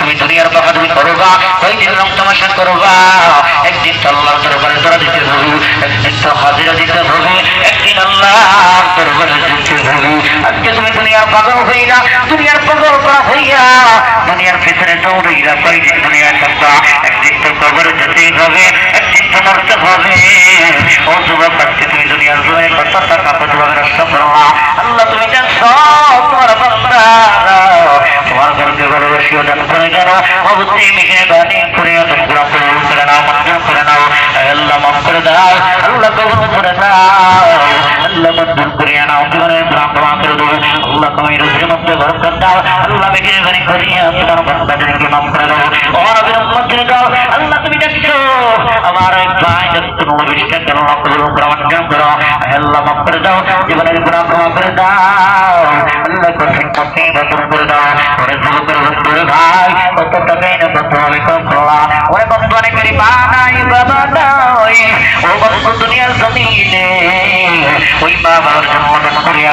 তুমি দুনিয়ার বাহাদুরি করবা কয়দিন রং তামাশা করবা একদিন তো আল্লাহর দরবারে ধরা দিতে হবে একদিন তো হাজিরা দিতে হবে একদিন আল্লাহর দরবারে দিতে হবে আজকে তুমি দুনিয়ার পাগল হইয়া দুনিয়ার পাগল করা হইয়া দুনিয়ার ভিতরে দৌড়াইয়া কয়দিন দুনিয়ার থাকবা একদিন তো কবরে যেতেই হবে, একদিন তো মরতে হবে। ও যুবক আজকে তুমি দুনিয়ার জয়ে কত টাকা প্রতিভাবে নষ্ট করলা আল্লাহ তুমি দেখছ তোমার বান্দা তোমার ঘরকে ভালোবাসিও দান করে গেল অবশ্যই মেহরবানি করে তোমরা কবুল করে নাও মঞ্জুর করে নাও আল্লাহ মাফ করে দাও আল্লাহ কবুল করে দাও আল্লাহ মঞ্জুর করে নাও জীবনের গুনাহ ক্ষমা করে দেবো আল্লাহ তুমি রুজির মধ্যে বরকত দাও আল্লাহ মেহরবানি করিয়া তোমার বান্দাদেরকে যত বিশ্বাস কেন কবুল করে মঞ্জুর করো আল্লাহ মাফ করে দাও জীবনের গুনাহ ক্ষমা করে দাও আল্লাহ কঠিন কঠিন বছর করে দাও ওরে যুবকের বন্ধুরে ভাই কত টাকাই না কত আমি কমলা ওরে বন্ধু অনেক বানাই বাবা নাই ও বন্ধু দুনিয়ার জমিনে ওই মা বাবার জন্য করিয়া